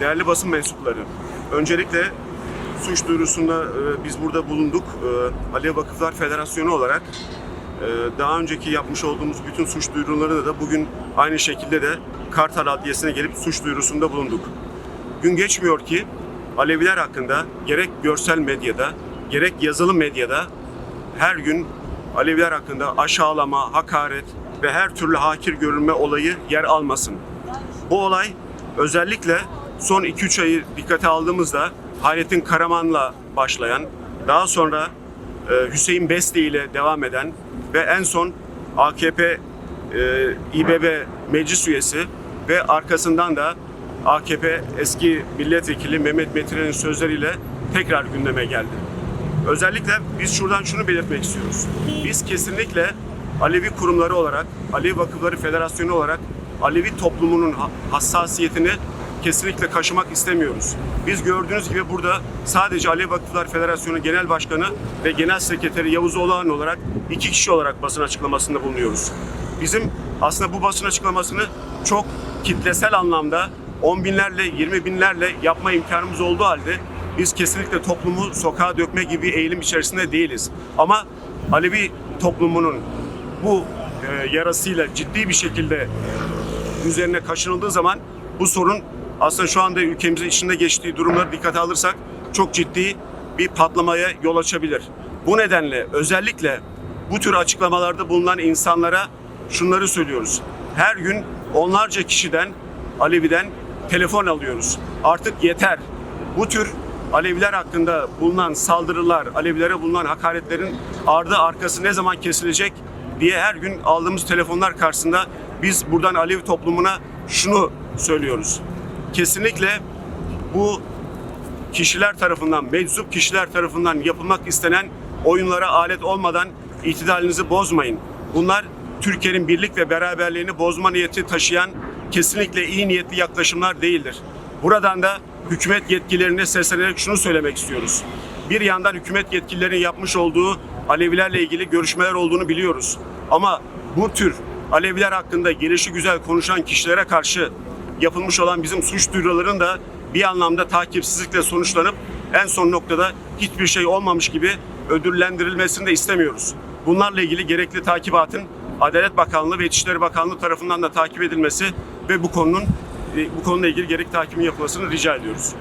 değerli basın mensupları. Öncelikle suç duyurusunda e, biz burada bulunduk. E, Alev Vakıflar Federasyonu olarak e, daha önceki yapmış olduğumuz bütün suç duyurularını da bugün aynı şekilde de Kartal Adliyesi'ne gelip suç duyurusunda bulunduk. Gün geçmiyor ki Aleviler hakkında gerek görsel medyada gerek yazılı medyada her gün Aleviler hakkında aşağılama, hakaret ve her türlü hakir görülme olayı yer almasın. Bu olay özellikle son 2-3 ayı dikkate aldığımızda Hayrettin Karaman'la başlayan, daha sonra e, Hüseyin Beste ile devam eden ve en son AKP e, İBB meclis üyesi ve arkasından da AKP eski milletvekili Mehmet Metin'in sözleriyle tekrar gündeme geldi. Özellikle biz şuradan şunu belirtmek istiyoruz. Biz kesinlikle Alevi kurumları olarak, Alevi Vakıfları Federasyonu olarak Alevi toplumunun ha- hassasiyetini kesinlikle kaşımak istemiyoruz. Biz gördüğünüz gibi burada sadece Alevi Vakıflar Federasyonu Genel Başkanı ve Genel Sekreteri Yavuz Olağan olarak iki kişi olarak basın açıklamasında bulunuyoruz. Bizim aslında bu basın açıklamasını çok kitlesel anlamda on binlerle, yirmi binlerle yapma imkanımız olduğu halde biz kesinlikle toplumu sokağa dökme gibi eğilim içerisinde değiliz. Ama Alevi toplumunun bu e, yarasıyla ciddi bir şekilde üzerine kaşınıldığı zaman bu sorun aslında şu anda ülkemizin içinde geçtiği durumları dikkate alırsak çok ciddi bir patlamaya yol açabilir. Bu nedenle özellikle bu tür açıklamalarda bulunan insanlara şunları söylüyoruz. Her gün onlarca kişiden, Alevi'den telefon alıyoruz. Artık yeter. Bu tür Aleviler hakkında bulunan saldırılar, Alevilere bulunan hakaretlerin ardı arkası ne zaman kesilecek diye her gün aldığımız telefonlar karşısında biz buradan Alevi toplumuna şunu söylüyoruz. Kesinlikle bu kişiler tarafından, meczup kişiler tarafından yapılmak istenen oyunlara alet olmadan itidalinizi bozmayın. Bunlar Türkiye'nin birlik ve beraberliğini bozma niyeti taşıyan kesinlikle iyi niyetli yaklaşımlar değildir. Buradan da hükümet yetkililerine seslenerek şunu söylemek istiyoruz. Bir yandan hükümet yetkililerinin yapmış olduğu Alevilerle ilgili görüşmeler olduğunu biliyoruz. Ama bu tür Aleviler hakkında gelişi güzel konuşan kişilere karşı yapılmış olan bizim suç duyurularının da bir anlamda takipsizlikle sonuçlanıp en son noktada hiçbir şey olmamış gibi ödüllendirilmesini de istemiyoruz. Bunlarla ilgili gerekli takibatın Adalet Bakanlığı ve İçişleri Bakanlığı tarafından da takip edilmesi ve bu konunun bu konuyla ilgili gerekli takimin yapılmasını rica ediyoruz.